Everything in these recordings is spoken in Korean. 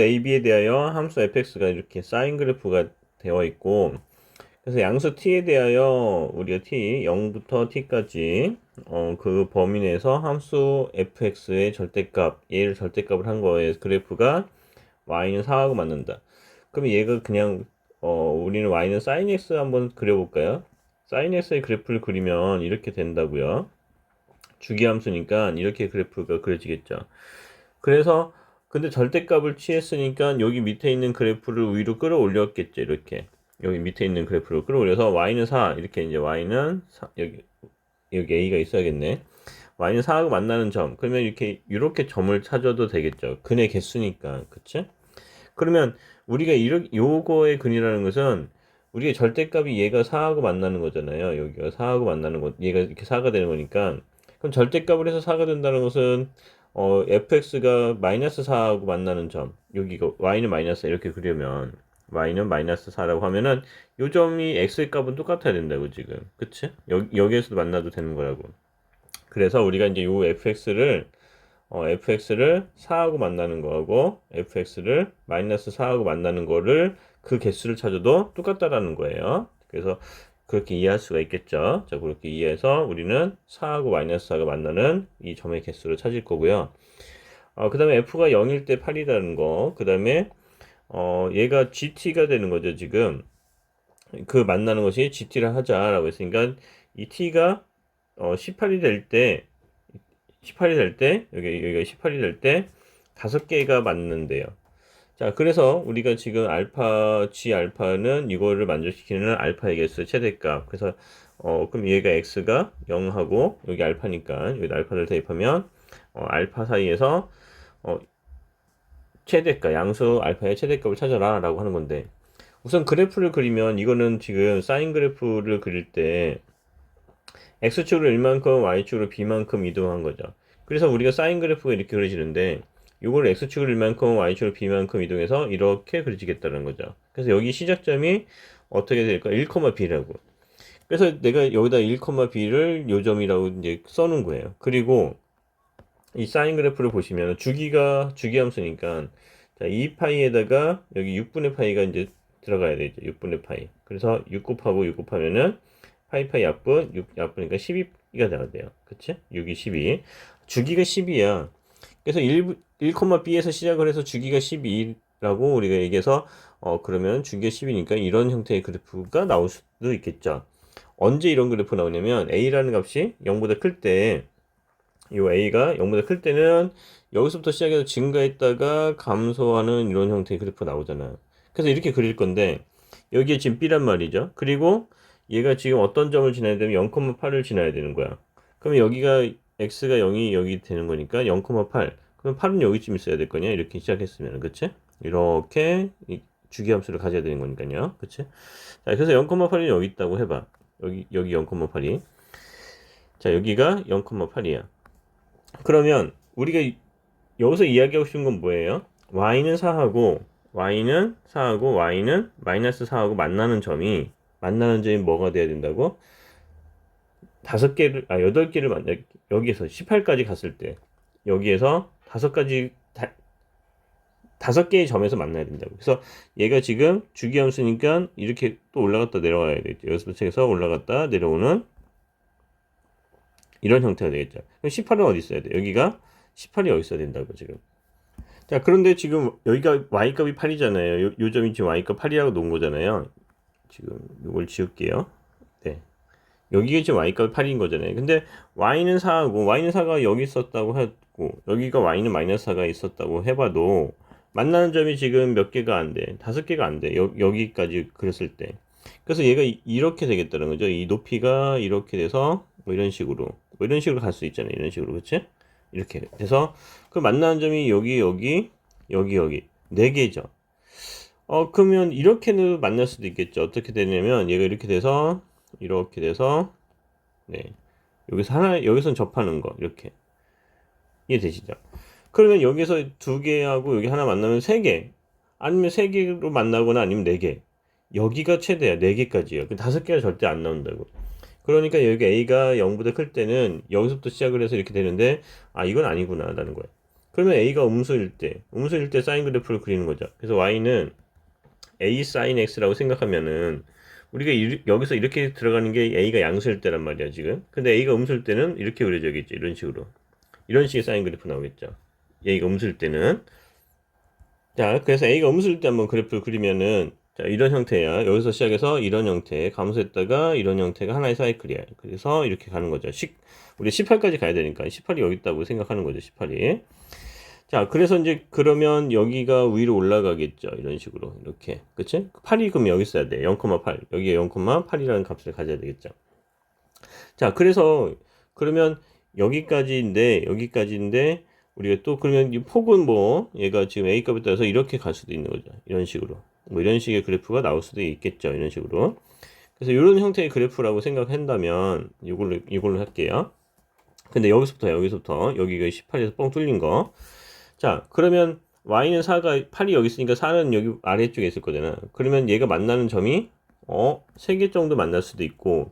AB에 대하여 함수 fx가 이렇게 사인 그래프가 되어 있고 그래서 양수 t에 대하여 우리가 t 0부터 t까지 어, 그 범위 내에서 함수 fx의 절대값 얘를 절대값을 한 거에 그래프가 y는 4하고 맞는다. 그럼 얘가 그냥 어, 우리는 y는 sin x 한번 그려볼까요? sin x의 그래프를 그리면 이렇게 된다고요. 주기함수니까 이렇게 그래프가 그려지겠죠. 그래서 근데 절대값을 취했으니까 여기 밑에 있는 그래프를 위로 끌어올렸겠죠. 이렇게 여기 밑에 있는 그래프를 끌어올려서 y는 4 이렇게 이제 y는 4, 여기 여기 a가 있어야겠네. y는 4하고 만나는 점. 그러면 이렇게 이렇게 점을 찾아도 되겠죠. 근의 개수니까. 그치? 그러면 우리가 이렇게 요거의 근이라는 것은 우리가 절대값이 얘가 4하고 만나는 거잖아요. 여기가 4하고 만나는 거. 얘가 이렇게 4가 되는 거니까 그럼 절대값을 해서 4가 된다는 것은 어, fx가 마이너스 4하고 만나는 점, 여기가 y는 마이너스 이렇게 그리면 y는 마이너스 4라고 하면은 요 점이 x의 값은 똑같아야 된다고 지금, 그치? 여, 여기에서도 만나도 되는 거라고. 그래서 우리가 이제 요 fx를 어, fx를 4하고 만나는 거하고 fx를 마이너스 4하고 만나는 거를 그 개수를 찾아도 똑같다라는 거예요. 그래서 그렇게 이해할 수가 있겠죠. 자, 그렇게 이해해서 우리는 4하고 마이너스 4가 만나는 이 점의 개수를 찾을 거고요. 어, 그 다음에 f가 0일 때 8이라는 거. 그 다음에 어, 얘가 gt가 되는 거죠, 지금. 그 만나는 것이 gt를 하자라고 했으니까 이 t가 어, 18이 될 때, 18이 될 때, 여기, 여기가 18이 될 때, 다섯 개가 맞는데요. 자, 그래서 우리가 지금 알파, G 알파는 이거를 만족시키는 알파의 개수 최대값. 그래서, 어, 그럼 얘가 X가 0하고, 여기 알파니까, 여기 알파를 대입하면, 어, 알파 사이에서, 어, 최대값, 양수 알파의 최대값을 찾아라. 라고 하는 건데, 우선 그래프를 그리면, 이거는 지금 사인 그래프를 그릴 때, X축으로 1만큼, Y축으로 B만큼 이동한 거죠. 그래서 우리가 사인 그래프가 이렇게 그려지는데, 이걸 x축을 1만큼 y축을 b만큼 이동해서 이렇게 그려지겠다는 거죠. 그래서 여기 시작점이 어떻게 될까? 1,b라고. 그래서 내가 여기다 1,b를 요점이라고 이제 써놓은 거예요. 그리고 이 사인 그래프를 보시면 주기가 주기 함수니까 자, 2파이에다가 여기 6분의 파이가 이제 들어가야 되죠. 6분의 파이. 그래서 6 곱하고 6 곱하면은 파이 파이 약분 6 약분이니까 12가 나야 돼요. 그치? 6이 12. 주기가 10이야. 그래서 1, 1,b에서 시작을 해서 주기가 12라고 우리가 얘기해서 어 그러면 주기가 10이니까 이런 형태의 그래프가 나올 수도 있겠죠. 언제 이런 그래프 나오냐면 a라는 값이 0보다 클 때 이 a가 0보다 클 때는 여기서부터 시작해서 증가했다가 감소하는 이런 형태의 그래프 나오잖아요. 그래서 이렇게 그릴 건데 여기에 지금 b란 말이죠. 그리고 얘가 지금 어떤 점을 지나야 되면 0,8을 지나야 되는 거야. 그러면 여기가 x가 0이 여기 되는 거니까 0,8 그럼 8은 여기쯤 있어야 될 거냐 이렇게 시작했으면 그치? 이렇게 주기함수를 가져야 되는 거니까요 그치? 자 그래서 0,8이 여기 있다고 해봐 여기 여기 0,8이 자 여기가 0,8이야 그러면 우리가 여기서 이야기하고 싶은 건 뭐예요? y는 4하고 y는 4하고 y는 마이너스 4하고 만나는 점이 만나는 점이 뭐가 돼야 된다고? 다섯 개를 아 여덟 개를 만나 여기에서 18까지 갔을 때 여기에서 다섯 가지 다, 다섯 개의 점에서 만나야 된다고. 그래서 얘가 지금 주기함수니까 이렇게 또 올라갔다 내려와야 되겠죠. 해서 올라갔다 내려오는 이런 형태가 되겠죠. 그럼 18은 어디 있어야 돼? 여기가 18이 여기 있어야 된다고 지금. 자 그런데 지금 여기가 y값이 8이잖아요. 요, 요 점이 지금 y값 8이라고 놓은 거잖아요. 지금 이걸 지울게요. 네. 여기가 지금 y값이 8인 거잖아요. 근데 y는 4하고 y는 4가 여기 있었다고 했고 여기가 y는 마이너스 4가 있었다고 해봐도 만나는 점이 지금 몇 개가 안 돼. 다섯 개가 안 돼. 여, 여기까지 그렸을 때. 그래서 얘가 이렇게 되겠다는 거죠. 이 높이가 이렇게 돼서 뭐 이런 식으로 뭐 이런 식으로 갈 수 있잖아요. 이런 식으로 그치? 이렇게 돼서 그 만나는 점이 여기 여기 여기 여기 네 개죠. 어 그러면 이렇게는 만날 수도 있겠죠. 어떻게 되냐면 얘가 이렇게 돼서 이렇게 돼서 네 여기서 하나 여기서 접하는 거 이렇게 이해되시죠? 그러면 여기서 두 개하고 여기 하나 만나면 세 개, 아니면 세 개로 만나거나 아니면 네 개. 여기가 최대야 네 개까지요. 그 다섯 개가 절대 안 나온다고. 그러니까 여기 a가 0보다 클 때는 여기서부터 시작을 해서 이렇게 되는데 아 이건 아니구나라는 거예요. 그러면 A가 음수일 때, 음수일 때 사인 그래프를 그리는 거죠. 그래서 Y는 A sin X라고 생각하면은 우리가 이- 여기서 이렇게 들어가는 게 A가 양수일 때란 말이야, 지금. 근데 A가 음수일 때는 이렇게 그려져야겠죠. 이런 식으로. 이런 식의 사인 그래프 나오겠죠. A가 음수일 때는. 자, 그래서 A가 음수일 때 한번 그래프를 그리면은 자, 이런 형태야. 여기서 시작해서 이런 형태, 감소했다가 이런 형태가 하나의 사이클이야. 그래서 이렇게 가는 거죠. 10, 우리 18까지 가야 되니까 18이 여기 있다고 생각하는 거죠. 18이. 자, 그래서 이제 그러면 여기가 위로 올라가겠죠. 이런 식으로. 이렇게. 그치? 8이 그럼 여기 있어야 돼. 0,8. 여기에 0,8이라는 값을 가져야 되겠죠. 자, 그래서 그러면 여기까지인데, 여기까지인데, 우리가 또 그러면 이 폭은 뭐, 얘가 지금 A 값에 따라서 이렇게 갈 수도 있는 거죠. 이런 식으로. 뭐 이런 식의 그래프가 나올 수도 있겠죠. 이런 식으로. 그래서 이런 형태의 그래프라고 생각한다면, 이걸로, 이걸로 할게요. 근데 여기서부터, 여기서부터, 여기가 18에서 뻥 뚫린 거. 자, 그러면 y는 4가 8이 여기 있으니까 4는 여기 아래쪽에 있을 거잖아. 그러면 얘가 만나는 점이 어, 3개 정도 만날 수도 있고.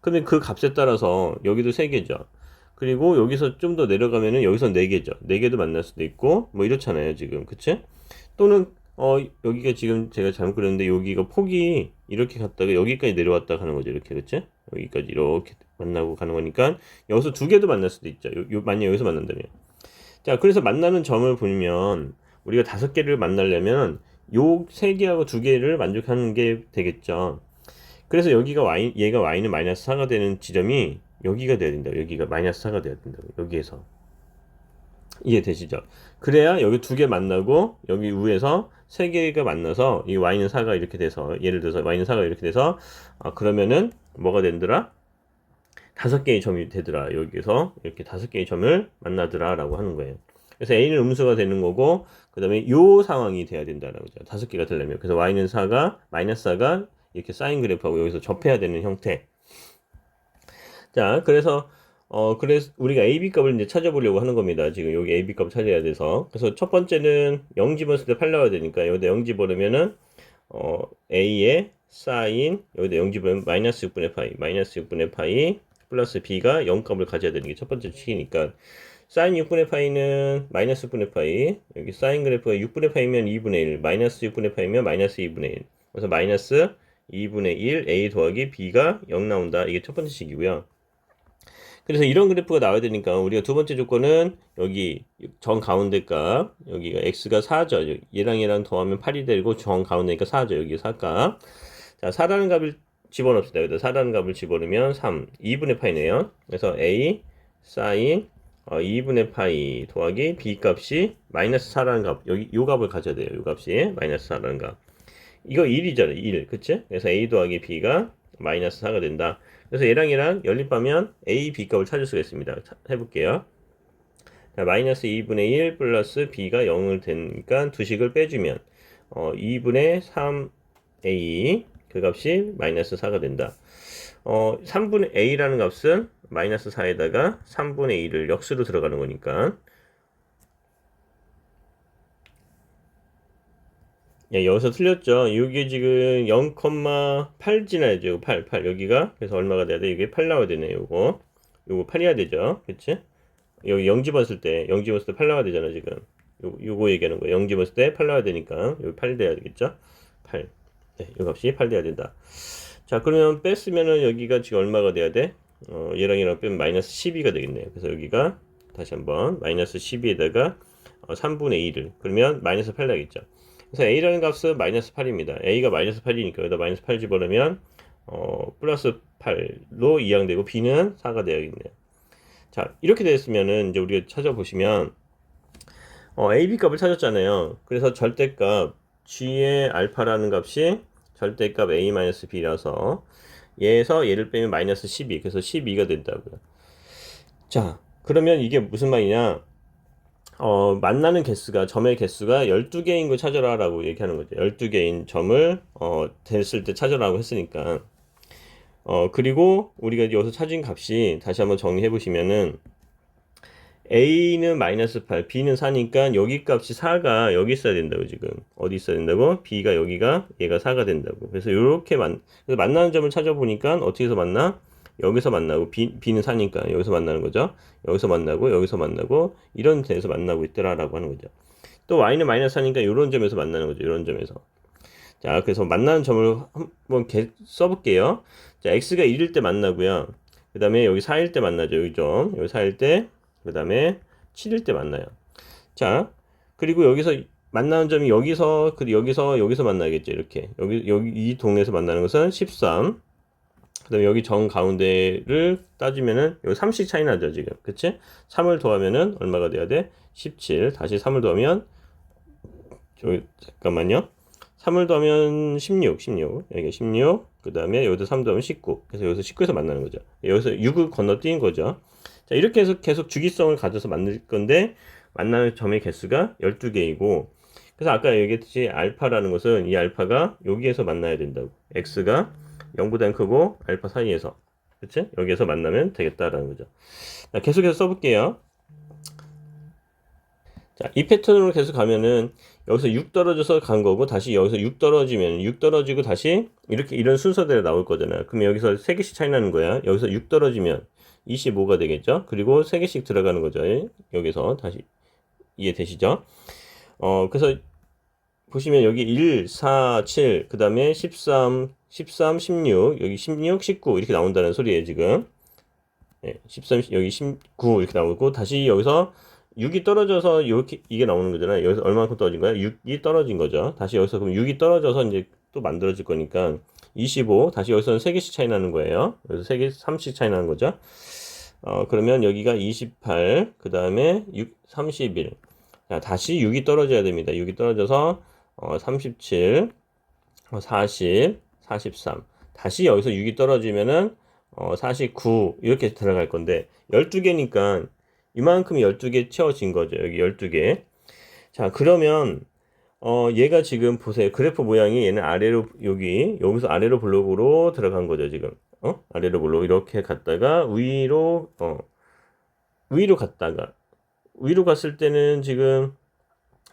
그러면 그 값에 따라서 여기도 3개죠. 그리고 여기서 좀 더 내려가면은 여기서 4개죠. 4개도 만날 수도 있고 뭐 이렇잖아요, 지금. 그치? 또는 어, 여기가 지금 제가 잘못 그렸는데 여기가 폭이 이렇게 갔다가 여기까지 내려왔다 가는 거죠. 이렇게. 그치? 여기까지 이렇게 만나고 가는 거니까 여기서 두 개도 만날 수도 있죠. 요, 요 만약 여기서 만난다면. 자, 그래서 만나는 점을 보면 우리가 다섯 개를 만나려면 요 세 개하고 두 개를 만족하는 게 되겠죠. 그래서 여기가 y 얘가 y는 마이너스 4가 되는 지점이 여기가 돼야 된다. 여기가 마이너스 4가 돼야 된다. 여기에서 이해되시죠? 그래야 여기 두 개 만나고 여기 위에서 세 개가 만나서 이 y는 4가 이렇게 돼서 예를 들어서 y는 4가 이렇게 돼서 아 그러면은 뭐가 된더라? 다섯 개의 점이 되더라. 여기서 이렇게 다섯 개의 점을 만나더라 라고 하는 거예요. 그래서 a는 음수가 되는 거고 그 다음에 요 상황이 돼야 된다라고 죠 다섯 개가 되려면 그래서 y는 4가 마이너스 4가 이렇게 사인 그래프하고 여기서 접해야 되는 형태. 자, 그래서 어 그래서 우리가 AB 값을 이제 찾아보려고 하는 겁니다. 지금 여기 AB 값 찾아야 돼서 그래서 첫 번째는 0 집었을 때 8 나와야 되니까 여기다 0 집어넣으면은 어 A의 사인 여기다 0 집으면 마이너스 6분의 파이 마이너스 6분의 파이 플러스 b가 0값을 가져야 되는 게 첫 번째 식이니까 사인 6분의 파이는 마이너스 6분의 파이 여기 사인 그래프가 6분의 파이면 2분의 1 마이너스 6분의 파이면 마이너스 2분의 1 그래서 마이너스 2분의 1 a 더하기 b가 0 나온다. 이게 첫 번째 식이고요. 그래서 이런 그래프가 나와야 되니까 우리가 두 번째 조건은 여기 정 가운데 값 여기가 x가 4죠 얘랑 얘랑 더하면 8이 되고 정 가운데니까 4죠 여기 4값. 자 4라는 값을 집어넣읍시다. 여기다 4라는 값을 집어넣으면 3, 2분의 파이네요. 그래서 a 사인 어, 2분의 파이 더하기 b 값이 마이너스 4라는 값. 여기 요 값을 가져야 돼요. 요 값이 마이너스 4라는 값. 이거 1이잖아요. 1. 그치? 그래서 a 더하기 b가 마이너스 4가 된다. 그래서 얘랑 얘랑 연립하면 a, b 값을 찾을 수가 있습니다. 자, 해볼게요. 자, 마이너스 2분의 1 플러스 b가 0을 되니까 두 식을 빼주면 어, 2분의 3a 그 값이 마이너스 4가 된다. 어, 3분의 a라는 값은 마이너스 4에다가 3분의 2를 역수로 들어가는 거니까 야, 여기서 틀렸죠. 이게 지금 0,8 지나야죠. 8, 8 여기가 그래서 얼마가 돼야 돼? 이게 8 나와야 되네. 요거 요거 8이어야 되죠. 그치? 여기 0 집었을 때 0 집었을 때 8 나와야 되잖아 지금. 요, 요거 얘기하는 거예요. 0 집었을 때 8 나와야 되니까 여기 8 돼야 되겠죠? 8 네, 이 값이 8 돼야 된다. 자, 그러면 뺐으면은 여기가 지금 얼마가 돼야 돼? 어, 얘랑 얘랑 빼면 마이너스 12가 되겠네요. 그래서 여기가 다시 한번 마이너스 12에다가 어, 3분의 2를 그러면 마이너스 8 나겠죠. 그래서 a라는 값은 마이너스 8입니다. a가 마이너스 8이니까 여기다 마이너스 8 집어넣으면 어, 플러스 8로 이항되고 b는 4가 되어야겠네요. 자, 이렇게 됐으면은 이제 우리가 찾아보시면 어, ab 값을 찾았잖아요. 그래서 절대값 g의 알파라는 값이 절대값 a-b라서 얘에서 얘를 빼면 마이너스 12 그래서 12가 된다고요. 자 그러면 이게 무슨 말이냐? 어, 만나는 개수가 점의 개수가 12개인 걸 찾아라 라고 얘기하는 거죠. 12개인 점을 어, 됐을 때 찾아라고 했으니까. 어, 그리고 우리가 여기서 찾은 값이 다시 한번 정리해 보시면은 A는 마이너스 8, B는 4니까 여기 값이 4가 여기 있어야 된다고 지금 어디 있어야 된다고? B가 여기가 얘가 4가 된다고 그래서 이렇게 만 그래서 만나는 점을 찾아보니까 어떻게 해서 만나? 여기서 만나고 B, B는 4니까 여기서 만나는 거죠. 여기서 만나고 여기서 만나고 이런 데서 만나고 있더라라고 하는 거죠. 또 Y는 마이너스 4니까 이런 점에서 만나는 거죠. 이런 점에서. 자, 그래서 만나는 점을 한번 개, 써볼게요. 자, X가 1일 때 만나고요. 그 다음에 여기 4일 때 만나죠. 여기 점. 여기 4일 때, 그 다음에 7일 때 만나요. 자, 그리고 여기서 만나는 점이 여기서, 그리고 여기서, 여기서 만나겠죠. 이렇게. 여기, 여기, 이 동네에서 만나는 것은 13. 그 다음에 여기 정 가운데를 따지면은 여기 3씩 차이 나죠. 지금. 그치? 3을 더하면은 얼마가 돼야 돼? 17. 다시 3을 더하면, 저기, 잠깐만요. 3을 더하면 16, 16. 여기 16. 그 다음에 여기서 3 더하면 19. 그래서 여기서 19에서 만나는 거죠. 여기서 6을 건너뛰는 거죠. 자, 이렇게 해서 계속 주기성을 가져서 만들 건데, 만나는 점의 개수가 12개이고, 그래서 아까 얘기했듯이 알파라는 것은 이 알파가 여기에서 만나야 된다고. x가 0보다 크고 알파 사이에서. 그치? 여기에서 만나면 되겠다라는 거죠. 자, 계속해서 써볼게요. 자, 이 패턴으로 계속 가면은 여기서 6 떨어져서 간 거고 다시 여기서 6 떨어지면 6 떨어지고 다시 이렇게 이런 순서대로 나올 거잖아요. 그럼 여기서 3개씩 차이 나는 거야. 여기서 6 떨어지면 25가 되겠죠. 그리고 3개씩 들어가는 거죠. 여기서 다시 이해되시죠? 어, 그래서 보시면 여기 1, 4, 7, 그 다음에 13, 13, 16, 여기 16, 19 이렇게 나온다는 소리예요, 지금. 예, 13, 여기 19 이렇게 나오고 다시 여기서 6이 떨어져서 이렇게 이게 나오는 거잖아요. 여기서 얼마만큼 떨어진 거야? 6이 떨어진 거죠. 다시 여기서 그럼 6이 떨어져서 이제 또 만들어질 거니까 25 다시 여기서는 3개씩 차이 나는 거예요. 그래서 3개 3씩 차이 나는 거죠. 어, 그러면 여기가 28, 그 다음에 6, 31. 자, 다시 6이 떨어져야 됩니다. 6이 떨어져서 어, 37, 어, 40, 43. 다시 여기서 6이 떨어지면은 어, 49 이렇게 들어갈 건데 12개니까 이만큼이 12개 채워진 거죠. 여기 12개. 자, 그러면 어, 얘가 지금 보세요. 그래프 모양이 얘는 아래로 여기 여기서 아래로 블록으로 들어간 거죠, 지금. 어? 아래로 블록 이렇게 갔다가 위로 어. 위로 갔다가 위로 갔을 때는 지금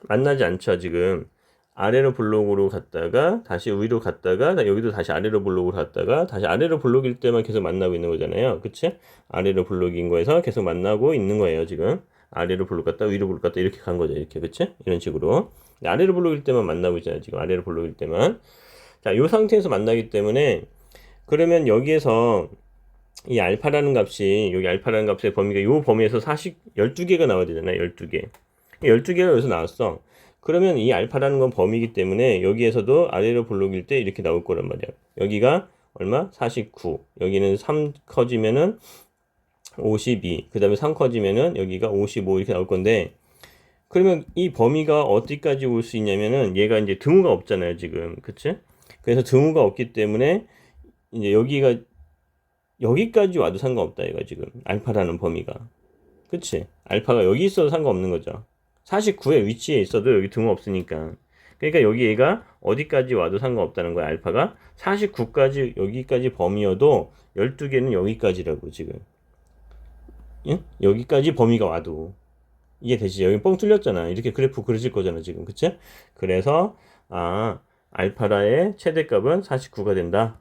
만나지 않죠, 지금. 아래로 블록으로 갔다가 다시 위로 갔다가 여기도 다시 아래로 블록으로 갔다가 다시 아래로 블록일 때만 계속 만나고 있는 거잖아요. 그치? 아래로 블록인 거에서 계속 만나고 있는 거예요, 지금. 아래로 블록 갔다 위로 블록 갔다 이렇게 간 거죠. 이렇게. 그치? 이런 식으로. 아래로 블록일 때만 만나고 있잖아요. 지금 아래로 블록일 때만. 자, 이 상태에서 만나기 때문에 그러면 여기에서 이 알파라는 값이 여기 알파라는 값의 범위가 이 범위에서 40 12개가 나와야 되잖아요. 12개. 12개가 여기서 나왔어. 그러면 이 알파라는 건 범위이기 때문에 여기에서도 아래로 블록일 때 이렇게 나올 거란 말이야. 여기가 얼마? 49. 여기는 3 커지면은 52. 그 다음에 3 커지면은 여기가 55 이렇게 나올 건데 그러면 이 범위가 어디까지 올 수 있냐면은 얘가 이제 등호가 없잖아요, 지금. 그치? 그래서 등호가 없기 때문에 이제 여기가 여기까지 와도 상관없다, 얘가 지금. 알파라는 범위가. 그치? 알파가 여기 있어도 상관없는 거죠. 49의 위치에 있어도 여기 등호 없으니까. 그러니까 여기 얘가 어디까지 와도 상관없다는 거야, 알파가. 49까지, 여기까지 범위여도 12개는 여기까지라고, 지금. 응? 여기까지 범위가 와도. 이게 되지. 여기 뻥 뚫렸잖아. 이렇게 그래프 그려질 거잖아, 지금. 그치? 그래서, 아, 알파라의 최대값은 49가 된다.